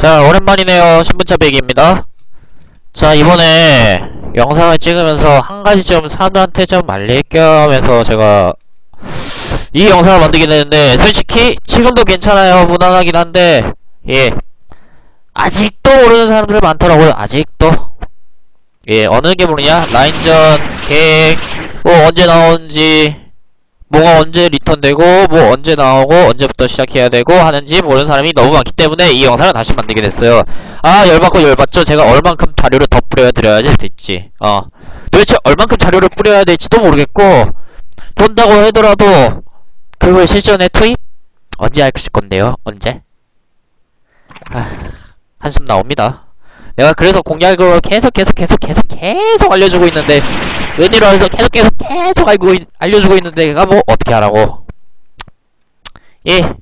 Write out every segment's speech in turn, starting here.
자, 오랜만이네요. 신분차 배기입니다. 자, 이번에 영상을 찍으면서 한 가지 좀 사람들한테 좀 알릴 겸 해서 제가 이 영상을 만들게 되는데, 솔직히 지금도 괜찮아요. 무난하긴 한데, 예. 아직도 모르는 사람들 많더라고요. 아직도. 예, 어느 게 모르냐? 라인전, 계획, 뭐 언제 나오는지, 뭐가 언제 리턴되고 뭐 언제 나오고 언제부터 시작해야 되고 하는지 모르는 사람이 너무 많기 때문에 이 영상을 다시 만들게 됐어요. 아 열받고 열받죠? 제가 얼만큼 자료를 더 뿌려야 드려야지 됐지. 어. 도대체 얼만큼 자료를 뿌려야 될지도 모르겠고 본다고 하더라도 그걸 실전에 투입? 언제 할 건데요? 언제? 아, 한숨 나옵니다. 내가 그래서 공략으로 계속 계속 계속 계속 계속 알려주고 있는데 은희로 해서 계속 계속 계속 알고 있, 알려주고 있는데 내가 뭐 어떻게 하라고. 예.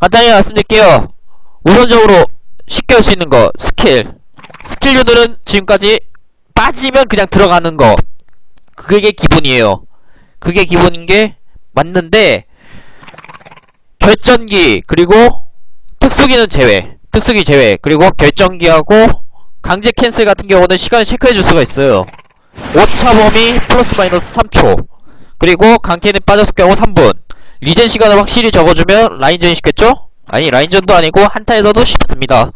간단히 말씀드릴게요. 우선적으로 쉽게 할 수 있는 거 스킬. 스킬류들은 지금까지 빠지면 그냥 들어가는 거. 그게 기본이에요. 그게 기본인 게 맞는데 결전기 그리고 특수기는 제외. 특수기 제외. 그리고 결전기하고 강제 캔슬 같은 경우는 시간을 체크해 줄 수가 있어요 오차 범위 플러스 마이너스 3초. 그리고 강캐는 빠졌을 경우 3분. 리젠 시간을 확실히 적어주면 라인전이 쉽겠죠? 아니 라인전도 아니고 한타에서도 쉽습니다.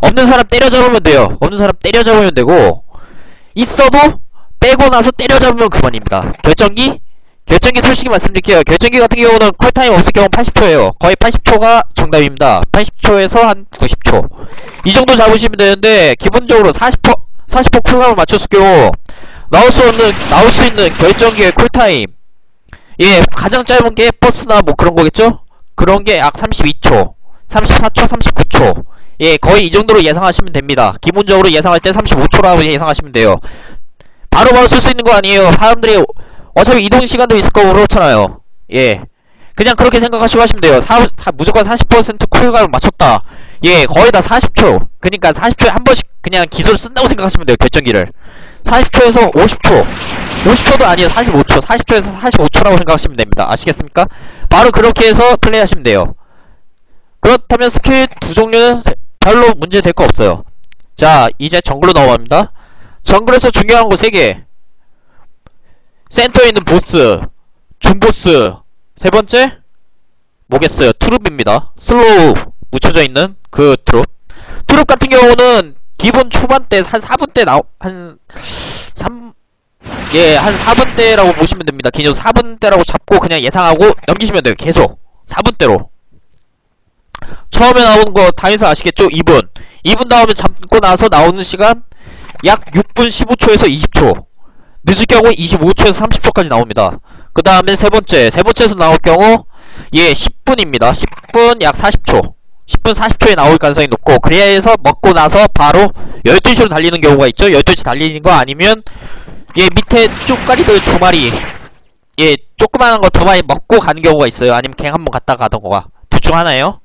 없는 사람 때려잡으면 돼요. 없는 사람 때려잡으면 되고 있어도 빼고 나서 때려잡으면 그만입니다. 결정기? 결정기 솔직히 말씀드릴게요. 결정기 같은 경우는 쿨타임 없을 경우 80초에요. 거의 80초가 정답입니다. 80초에서 한 90초. 이 정도 잡으시면 되는데 기본적으로 40% 40% 쿨감을 맞췄을 경우 나올 수 없는 나올 수 있는 결정기의 쿨타임. 예 가장 짧은 게 버스나 뭐 그런 거겠죠? 그런 게 약 32초 34초 39초. 예 거의 이 정도로 예상하시면 됩니다. 기본적으로 예상할 때 35초라고 예상하시면 돼요. 바로바로 쓸 수 있는 거 아니에요. 사람들이 어차피 이동 시간도 있을 거고 그렇잖아요. 예. 그냥 그렇게 생각하시고 하시면 돼요. 사, 사, 무조건 40% 쿨감을 맞췄다. 예 거의 다 40초. 그니까 40초에 한 번씩 그냥 기술을 쓴다고 생각하시면 돼요 결정기를 40초에서 50초. 50초도 아니에요. 45초. 40초에서 45초라고 생각하시면 됩니다. 아시겠습니까? 바로 그렇게 해서 플레이하시면 돼요. 그렇다면 스킬 두 종류는 별로 문제 될 거 없어요. 자 이제 정글로 넘어갑니다. 정글에서 중요한 거 3개. 센터에 있는 보스 중보스. 세 번째 뭐겠어요. 트룹입니다. 슬로우 묻혀져 있는 그 트룹. 트룹 같은 경우는 기본 초반 때한 4분 때 나오 한 3, 예, 한 4분 때라고 보시면 됩니다. 기존 4분 때라고 잡고 그냥 예상하고 넘기시면 돼요. 계속 4분 때로. 처음에 나오는 거 다해서 아시겠죠? 2분. 2분 다음에 잡고 나서 나오는 시간 약 6분 15초에서 20초. 늦을 경우 25초에서 30초까지 나옵니다. 그 다음에 세 번째. 세 번째에서 나올 경우 예, 10분입니다. 10분 약 40초. 10분 40초에 나올 가능성이 높고 그래서 먹고 나서 바로 12시로 달리는 경우가 있죠. 12시 달리는 거 아니면 예 밑에 쪼까리들 두 마리 예 조그만한 거 두 마리 먹고 가는 경우가 있어요. 아니면 그냥 한번 갔다 가던 거가. 둘 중 하나예요.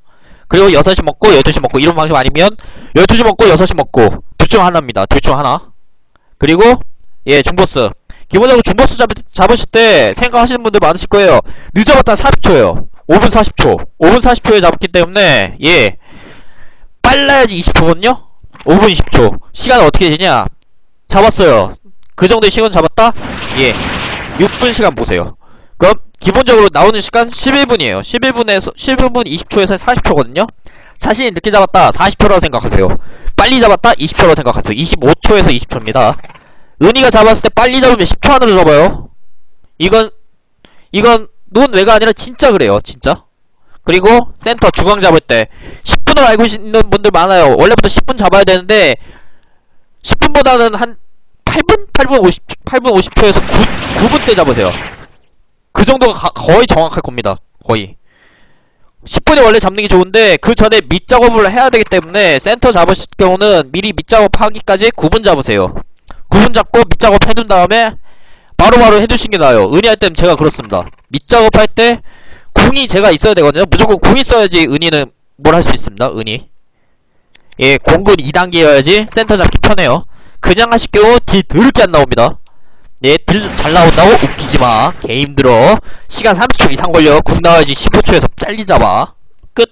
그리고 6시 먹고 12시 먹고 이런 방식 아니면 12시 먹고 6시 먹고 둘 중 하나입니다. 둘 중 하나. 그리고 예 중보스. 기본적으로 중보스 잡, 잡으실 때 생각하시는 분들 많으실 거예요. 늦어봤다 40초예요 5분 40초. 5분 40초에 잡았기 때문에 예. 빨라야지 20초거든요? 5분 20초. 시간 어떻게 되냐? 잡았어요. 그 정도의 시간 잡았다? 예. 6분 시간 보세요. 그럼 기본적으로 나오는 시간 11분이에요. 11분에서 11분 20초에서 40초거든요? 자신이 늦게 잡았다 40초라고 생각하세요. 빨리 잡았다 20초라고 생각하세요. 25초에서 20초입니다. 은희가 잡았을 때 빨리 잡으면 10초 안으로 잡아요. 이건 이건 논외가 아니라 진짜 그래요 진짜. 그리고 센터 중앙 잡을 때 10분을 알고 있는 분들 많아요. 원래부터 10분 잡아야 되는데 10분보다는 한 8분? 8분 50, 8분 50초에서 9, 9분 때 잡으세요. 그 정도가 가, 거의 정확할 겁니다. 거의. 10분이 원래 잡는 게 좋은데 그 전에 밑작업을 해야 되기 때문에 센터 잡으실 경우는 미리 밑작업 하기까지 9분 잡으세요. 9분 잡고 밑작업 해둔 다음에 바로바로 해주신 게 나아요. 은희 할 때는 제가 그렇습니다. 밑작업 할 때 궁이 제가 있어야 되거든요. 무조건 궁 있어야지 은희는 뭘 할 수 있습니다. 은희. 예 공군 2단계여야지 센터 잡기 편해요. 그냥 경우 딜 더럽게 안 나옵니다. 예, 딜잘 나온다고 웃기지마. 개 힘들어. 시간 30초 이상 걸려. 궁 나와야지 15초에서 잘리 잡아. 끝.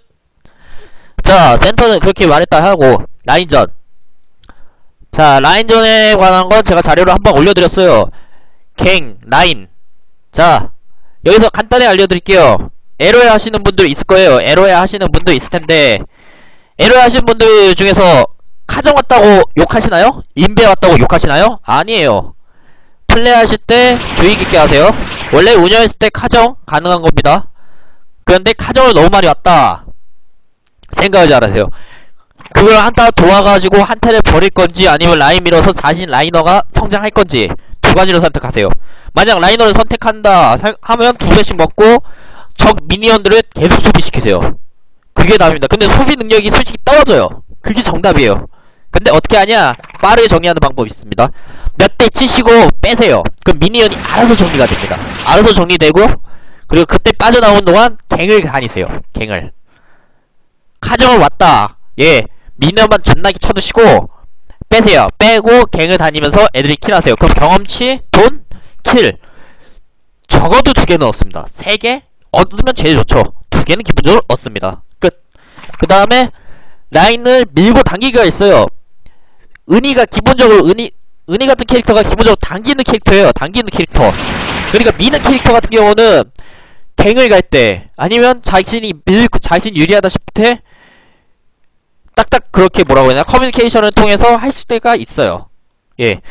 자 센터는 그렇게 말했다 하고 라인전. 자 라인전에 관한 건 제가 자료를 한번 올려드렸어요 갱 라인. 자 여기서 간단히 알려드릴게요. 에로에 하시는 분들 있을 거예요. 에로에 하시는 분들 있을 텐데 에로에 하시는 분들 중에서 카정 왔다고 욕하시나요? 인베 왔다고 욕하시나요? 아니에요. 플레이 하실 때 주의 깊게 하세요. 원래 운영했을 때 카정 가능한 겁니다. 그런데 카정을 너무 많이 왔다. 생각을 잘하세요. 그걸 한타 도와가지고 한타를 버릴 건지 아니면 라인 밀어서 자신 라이너가 성장할 건지 두 가지로 선택하세요. 만약 라이너를 선택한다 사- 하면 두 배씩 먹고 적 미니언들을 계속 소비시키세요. 그게 답입니다. 근데 소비 능력이 솔직히 떨어져요. 그게 정답이에요. 근데 어떻게 하냐? 빠르게 정리하는 방법이 있습니다. 몇 대 치시고 빼세요. 그럼 미니언이 알아서 정리가 됩니다. 알아서 정리되고 그리고 그때 빠져나오는 동안 갱을 다니세요. 갱을. 카정을 왔다. 예. 미니언만 존나게 쳐두시고 빼세요. 빼고 갱을 다니면서 애들이 킬하세요. 그럼 경험치, 돈, 킬. 적어도 두 개 넣었습니다. 세 개? 얻으면 제일 좋죠. 두 개는 기본적으로 얻습니다. 끝. 그 다음에 라인을 밀고 당기기가 있어요. 은희가 기본적으로 은희 은희 같은 캐릭터가 기본적으로 당기는 캐릭터예요. 당기는 캐릭터. 그러니까 미는 캐릭터 같은 경우는 갱을 갈 때 아니면 자신이 밀고 자신 유리하다 싶을 때 딱딱 그렇게 뭐라고 해야 되나 커뮤니케이션을 통해서 할 때가 있어요. 예.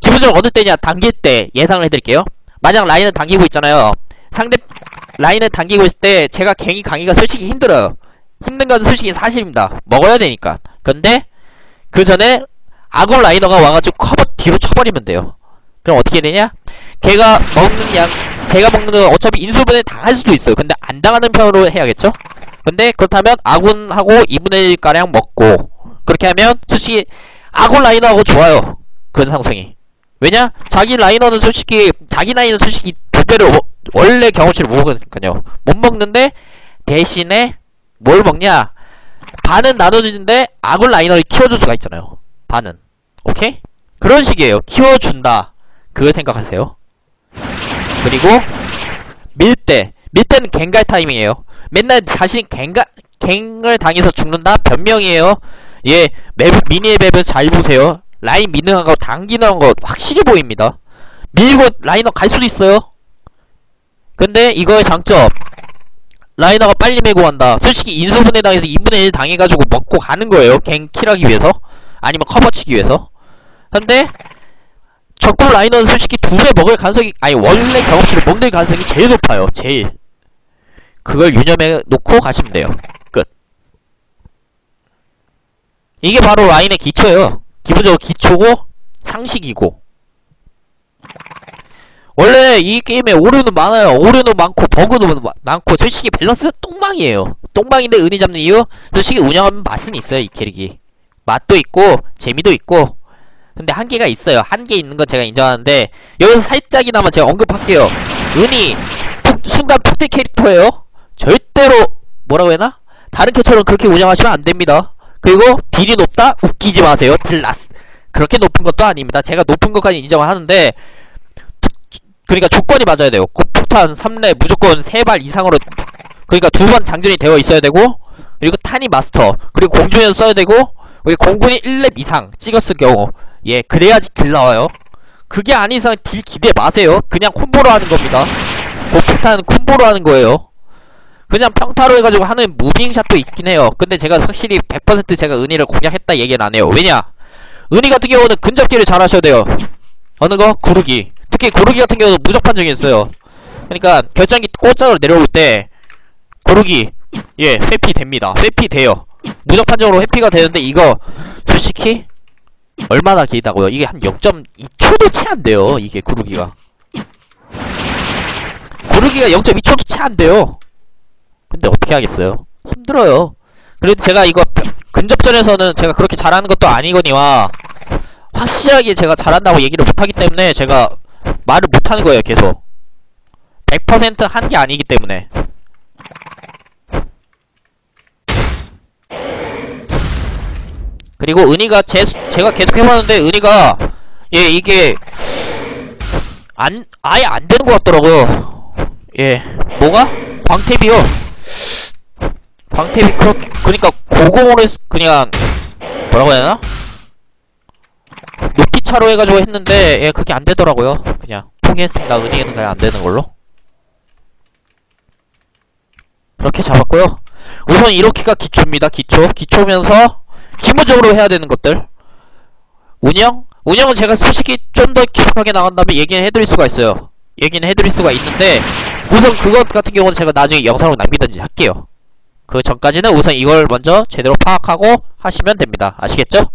기본적으로 어느 때냐 당길 때 예상을 해드릴게요. 만약 라인을 당기고 있잖아요. 상대 라인을 당기고 있을 때 제가 갱이 강의가 솔직히 힘들어요. 힘든 건 솔직히 사실입니다. 먹어야 되니까. 근데 그 전에 아군 라이너가 와가지고 커버 뒤로 쳐버리면 돼요. 그럼 어떻게 되냐? 걔가 먹는 양, 제가 먹는 건 어차피 인수분해 당할 수도 있어요. 근데 안 당하는 편으로 해야겠죠? 근데 그렇다면 아군하고 2분의 1가량 먹고 그렇게 하면 솔직히 아군 라이너하고 좋아요. 그런 상성이. 왜냐? 자기 라이너는 솔직히 자기 라이너는 솔직히 두 배를 워- 원래 경험치를 못 먹으니까요. 못 먹는데 대신에 뭘 먹냐? 반은 나눠주는데 아군 라이너를 키워줄 수가 있잖아요. 반은. 오케이? 그런 식이에요. 키워준다. 그걸 생각하세요. 그리고 밀 때. 밀 때는 갱갈 타이밍이에요. 맨날 자신이 갱가, 갱을 당해서 죽는다? 변명이에요. 예, 맵, 미니 맵을 잘 보세요. 라인 미는 거, 당기는 거 확실히 보입니다. 밀고 라이너 갈 수도 있어요. 근데 이거의 장점. 라이너가 빨리 메고 간다. 솔직히 인수분해 당해서 2분의 1 당해가지고 먹고 가는 거예요. 갱 킬하기 위해서. 아니면 커버 치기 위해서. 근데, 적군 라이너는 솔직히 두 배 먹을 가능성이, 아니, 원래 경험치를 먹는 가능성이 제일 높아요. 제일. 그걸 유념해 놓고 가시면 돼요. 끝. 이게 바로 라인의 기초예요. 기본적으로 기초고, 상식이고. 원래 이 게임에 오류는 많아요. 오류는 많고 버그도 마- 많고 솔직히 밸런스가 똥망이에요. 똥망인데 은희 잡는 이유? 솔직히 운영하면 맛은 있어요 이 캐릭이. 맛도 있고 재미도 있고 근데 한계가 있어요. 한계 있는 건 제가 인정하는데 여기서 살짝이나마 제가 언급할게요. 폭- 순간 폭대 캐릭터예요. 절대로 뭐라고 해야 하나? 다른 캐처럼 그렇게 운영하시면 안 됩니다. 그리고 딜이 높다? 웃기지 마세요. 딜라스. 그렇게 높은 것도 아닙니다. 제가 높은 것까지 인정을 하는데 그러니까 조건이 맞아야 돼요. 폭탄 3렙 무조건 3발 이상으로 그러니까 두 번 장전이 되어 있어야 되고 그리고 탄이 마스터 그리고 공중에서 써야 되고 그리고 공군이 1렙 이상 찍었을 경우 예 그래야지 딜 나와요. 그게 아닌 이상 딜 기대 마세요. 그냥 콤보로 하는 겁니다. 고폭탄 콤보로 하는 거예요. 그냥 평타로 해가지고 하는 무빙샷도 있긴 해요. 근데 제가 확실히 100% 제가 은희를 공략했다 얘기는 안 해요. 왜냐? 은희 같은 경우는 근접기를 잘 하셔야 돼요. 어느 거? 구르기. 특히 구르기 같은 경우는 무적 판정이 있어요. 그러니까 결정기 꽃자로 내려올 때 구르기 예 회피 됩니다. 회피 돼요. 무적 판정으로 회피가 되는데 이거 솔직히 얼마나 길다고요? 이게 한 0.2초도 채 안 돼요. 이게 구르기가 구르기가 0.2초도 채 안 돼요. 근데 어떻게 하겠어요? 힘들어요. 그래도 제가 이거 근접전에서는 제가 그렇게 잘하는 것도 아니거니와 확실하게 제가 잘한다고 얘기를 못하기 때문에 제가 말을 못하는 거예요 계속. 100%한 게 아니기 때문에. 그리고 은희가 제, 제가 계속 해봤는데 은희가 예 이게 안 아예 안 되는 것 같더라고요. 예 뭐가? 광탭이요 광탭이 그렇게 그니까 고공으로 그냥 뭐라고 해야 되나? 높이 차로 해가지고 했는데 예 그게 안 되더라고요. 그냥 포기했습니다. 은행은 그냥 안 되는 걸로. 그렇게 잡았고요. 우선 이렇게가 기초입니다. 기초. 기초면서 기본적으로 해야 되는 것들. 운영? 운영은 제가 솔직히 좀 더 깊숙하게 나간 다음에 얘기는 해드릴 수가 있어요. 얘기는 해드릴 수가 있는데 우선 그것 같은 경우는 제가 나중에 영상으로 남기든지 할게요 그 전까지는 우선 이걸 먼저 제대로 파악하고 하시면 됩니다 아시겠죠?